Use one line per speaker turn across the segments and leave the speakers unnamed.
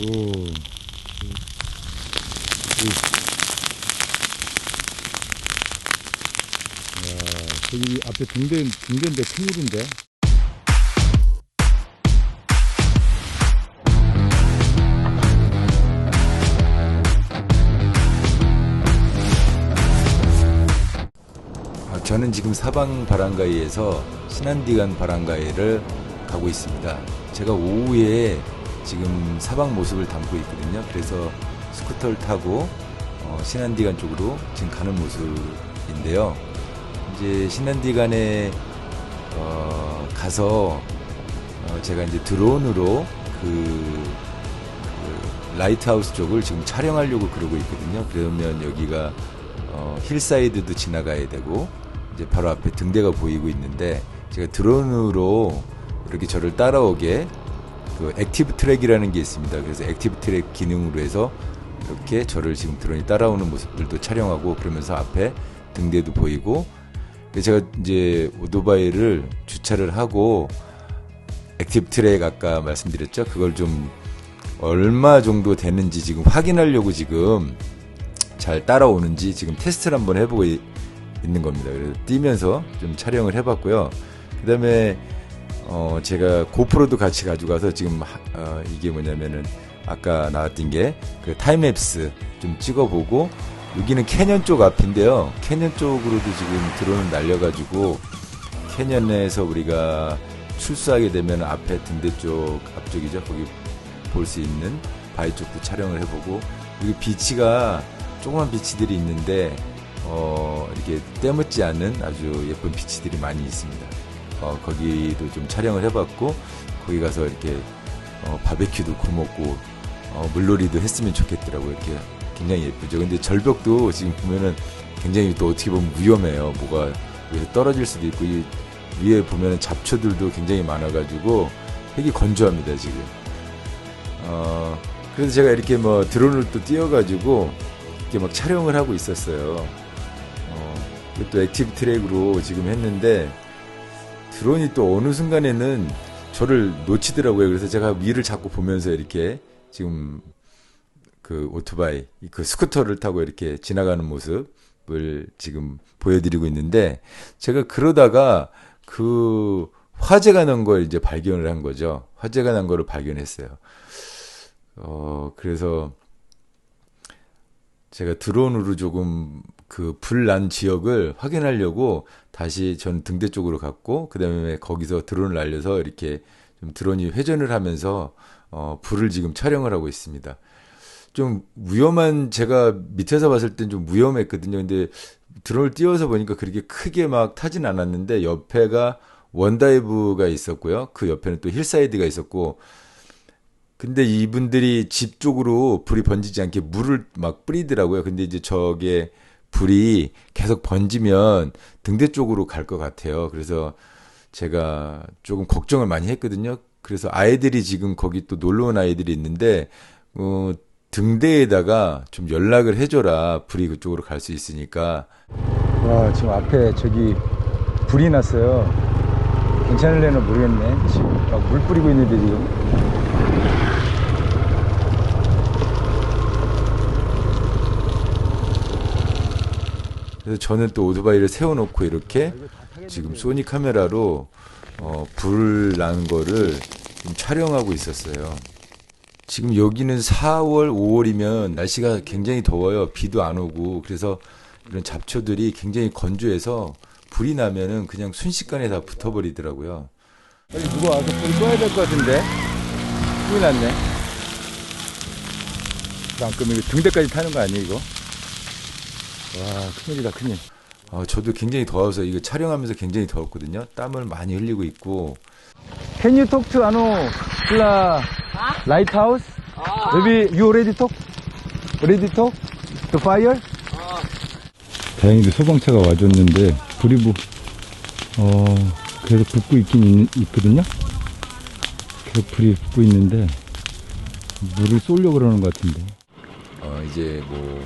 오. 야, 저기 앞에 등대, 등대인데 큰 물인데?
아, 저는 지금 사방 바람가이에서 신안디간 바람가이를 가고 있습니다. 제가 오후에 지금 사방 모습을 담고 있거든요. 그래서 스쿠터를 타고 어, 신안디간 쪽으로 지금 가는 모습인데요. 이제 신안디간에 어, 가서 어, 제가 이제 드론으로 그, 그 라이트하우스 쪽을 지금 촬영하려고 그러고 있거든요. 그러면 여기가 어, 힐사이드도 지나가야 되고 이제 바로 앞에 등대가 보이고 있는데 제가 드론으로 이렇게 저를 따라오게 그 액티브 트랙이라는 게 있습니다. 그래서 액티브 트랙 기능으로 해서 이렇게 저를 지금 드론이 따라오는 모습들도 촬영하고 그러면서 앞에 등대도 보이고 제가 이제 오토바이를 주차를 하고 액티브 트랙 아까 말씀드렸죠. 그걸 좀 얼마 정도 되는지 지금 확인하려고 지금 잘 따라오는지 지금 테스트를 한번 해보고 이- 있는 겁니다. 그래서 뛰면서 좀 촬영을 해봤고요. 그 다음에 어 제가 고프로도 같이 가져가서 지금 하- 어 이게 뭐냐면은 아까 나왔던 게 그 타임랩스 좀 찍어보고 여기는 캐년 쪽 앞인데요. 캐년 쪽으로도 지금 드론을 날려가지고 캐년에서 우리가 출수하게 되면 앞에 등대 쪽 앞쪽이죠. 거기 볼 수 있는 바위 쪽도 촬영을 해보고 여기 비치가 조그만 비치들이 있는데 어 이렇게 때묻지 않은 아주 예쁜 비치들이 많이 있습니다. 어 거기도 좀 촬영을 해봤고 거기 가서 이렇게 어 바베큐도 구워 먹고 어 물놀이도 했으면 좋겠더라고요. 이렇게 굉장히 예쁘죠. 근데 절벽도 지금 보면은 굉장히 또 어떻게 보면 위험해요. 뭐가 위에서 떨어질 수도 있고 이 위에 보면은 잡초들도 굉장히 많아가지고 되게 건조합니다 지금. 어, 그래서 제가 이렇게 뭐 드론을 또 띄워가지고 이렇게 막 촬영을 하고 있었어요. 어, 또 액티브 트랙으로 지금 했는데 드론이 또 어느 순간에는 저를 놓치더라고요. 그래서 제가 위를 자꾸 보면서 이렇게 지금 그 오토바이, 그 스쿠터를 타고 이렇게 지나가는 모습을 지금 보여드리고 있는데 제가 그러다가 그 화재가 난 걸 이제 발견을 한 거죠. 화재가 난 거를 발견했어요. 어, 그래서 제가 드론으로 조금 그 불 난 지역을 확인하려고 다시 전 등대 쪽으로 갔고, 그 다음에 거기서 드론을 날려서 이렇게 좀 드론이 회전을 하면서 어, 불을 지금 촬영을 하고 있습니다. 좀 위험한, 제가 밑에서 봤을 땐 좀 위험했거든요. 근데 드론을 띄워서 보니까 그렇게 크게 막 타진 않았는데 옆에가 원다이브가 있었고요. 그 옆에는 또 힐사이드가 있었고, 근데 이분들이 집 쪽으로 불이 번지지 않게 물을 막 뿌리더라고요. 근데 이제 저게 불이 계속 번지면 등대 쪽으로 갈 것 같아요. 그래서 제가 조금 걱정을 많이 했거든요. 그래서 아이들이 지금 거기 또 놀러 온 아이들이 있는데, 어, 등대에다가 좀 연락을 해줘라. 불이 그쪽으로 갈 수 있으니까.
와, 지금 앞에 저기 불이 났어요. 괜찮을래나 모르겠네. 지금 막 물 뿌리고 있는데 지금.
저는 또 오토바이를 세워놓고 이렇게 지금 소니 카메라로 어, 불 난 거를 좀 촬영하고 있었어요. 지금 여기는 4월, 5월이면 날씨가 굉장히 더워요. 비도 안 오고. 그래서 이런 잡초들이 굉장히 건조해서 불이 나면은 그냥 순식간에 다 붙어버리더라고요.
빨리 누가 와서 불 꺼야 될 것 같은데. 큰일 났네. 방금 이거 등대까지 타는 거 아니에요, 이거? 와, 큰일이다, 큰일.
어, 저도 굉장히 더워서 이거 촬영하면서 굉장히 더웠거든요. 땀을 많이 흘리고 있고.
Can you talk to Ano Pula Lighthouse? Maybe you already talk? Already talk? The fire? 다행히도 소방차가 와줬는데 불이 뭐, 어, 그래도 붙고 있긴 있, 거든요 계속 불이 붙고 있는데 물을 쏘려고 그러는 것 같은데.
어, 이제 뭐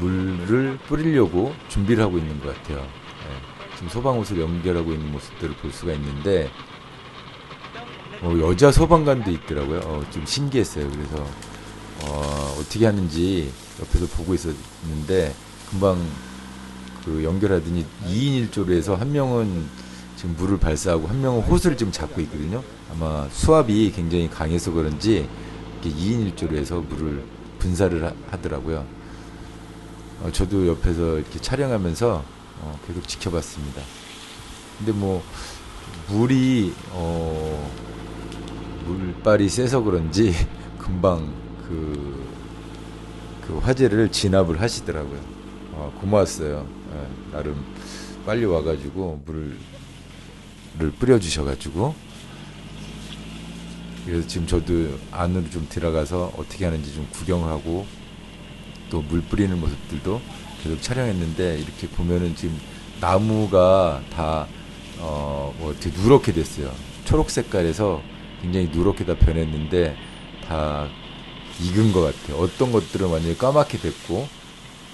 물을 뿌리려고 준비를 하고 있는 것 같아요. 예, 지금 소방호수를 연결하고 있는 모습들을 볼 수가 있는데 어, 여자 소방관도 있더라고요. 어, 좀 신기했어요. 그래서 어, 어떻게 하는지 옆에서 보고 있었는데 금방 그 연결하더니 2인 1조로 해서 한 명은 지금 물을 발사하고 한 명은 호스를 지금 잡고 있거든요. 아마 수압이 굉장히 강해서 그런지 이렇게 2인 1조로 해서 물을 분사를 하, 하더라고요. 어, 저도 옆에서 이렇게 촬영하면서 어, 계속 지켜봤습니다. 근데 뭐 물이 어, 물발이 세서 그런지 금방 그, 그 화재를 진압을 하시더라고요. 어, 고마웠어요. 예, 나름 빨리 와가지고 물을 를 뿌려주셔가지고 그래서 지금 저도 안으로 좀 들어가서 어떻게 하는지 좀 구경하고 또 물 뿌리는 모습들도 계속 촬영했는데 이렇게 보면은 지금 나무가 다 어, 뭐 되게 누렇게 됐어요. 초록 색깔에서 굉장히 누렇게 다 변했는데 다 익은 것 같아요. 어떤 것들은 완전히 까맣게 됐고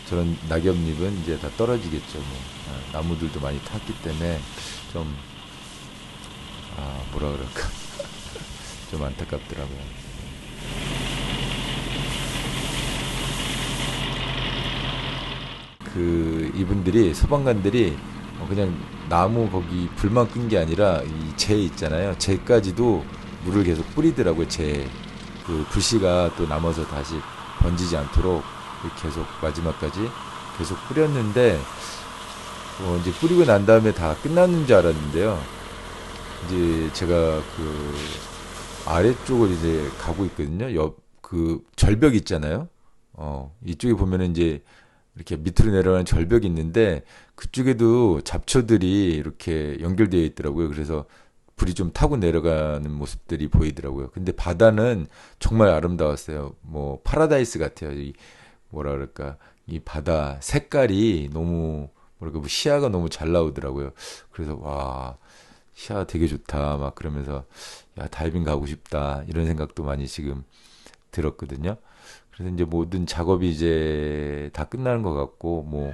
저런 낙엽잎은 이제 다 떨어지겠죠. 뭐 아, 나무들도 많이 탔기 때문에 좀 아, 뭐라 그럴까. 좀 안타깝더라고요. 그, 이분들이, 소방관들이 어, 그냥 나무 거기 불만 끈 게 아니라 이 재 있잖아요. 재까지도 물을 계속 뿌리더라고요. 재. 그 불씨가 또 남아서 다시 번지지 않도록 계속 마지막까지 계속 뿌렸는데, 어, 이제 뿌리고 난 다음에 다 끝났는 줄 알았는데요. 이제 제가 그 아래쪽을 이제 가고 있거든요. 옆 그 절벽 있잖아요. 어, 이쪽에 보면은 이제 이렇게 밑으로 내려가는 절벽이 있는데 그쪽에도 잡초들이 이렇게 연결되어 있더라고요. 그래서 불이 좀 타고 내려가는 모습들이 보이더라고요. 근데 바다는 정말 아름다웠어요. 뭐 파라다이스 같아요. 이 뭐라 그럴까? 이 바다 색깔이 너무 뭐랄까 뭐 시야가 너무 잘 나오더라고요. 그래서 와 시야 되게 좋다 막 그러면서 야 다이빙 가고 싶다 이런 생각도 많이 지금 들었거든요. 그래서 이제 모든 작업이 이제 다 끝나는 것 같고 뭐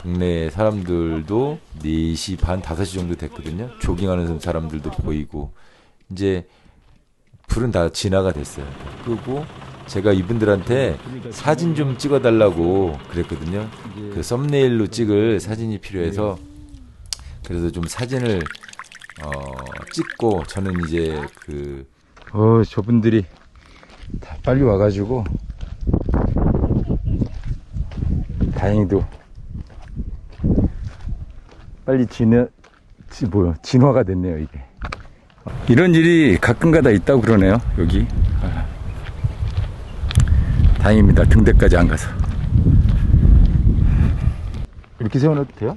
동네 사람들도 4시 반 5시 정도 됐거든요. 조깅하는 사람들도 보이고 이제 불은 다 진화가 됐어요. 끄고 제가 이분들한테 사진 좀 찍어달라고 그랬거든요. 그 썸네일로 찍을 사진이 필요해서 그래서 좀 사진을 어, 찍고 저는 이제 그 어, 저분들이 다 빨리 와가지고 다행히도 빨리 진화 지, 뭐요 진화가 됐네요 이게 이런 일이 가끔가다 있다고 그러네요 여기 아. 다행입니다 등대까지 안 가서 이렇게 세워놔도 돼요?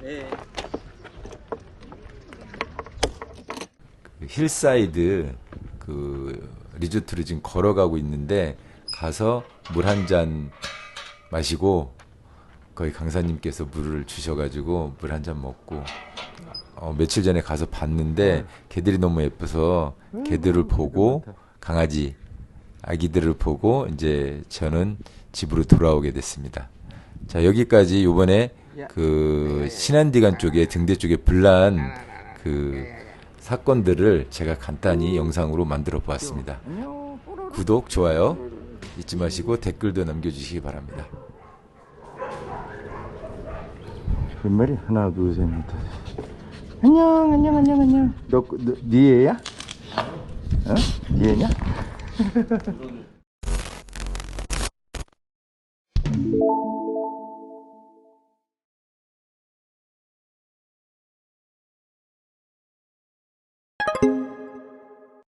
그 힐사이드 그 리조트를 지금 걸어가고 있는데 가서 물 한 잔 마시고 거의 강사님께서 물을 주셔가지고 물 한 잔 먹고 어, 며칠 전에 가서 봤는데 개들이 너무 예뻐서 개들을 보고 강아지 아기들을 보고 이제 저는 집으로 돌아오게 됐습니다. 자 여기까지 요번에 그 신안디간 쪽에 등대 쪽에 불난 그 사건들을 제가 간단히 영상으로 만들어 보았습니다. 구독, 좋아요 잊지 마시고 댓글도 남겨주시기 바랍니다. 몇 마리? 하나, 둘, 셋, 넷, 다섯. 안녕, 안녕, 안녕, 안녕. 너, 너, 네 애야? 어? 네 애냐?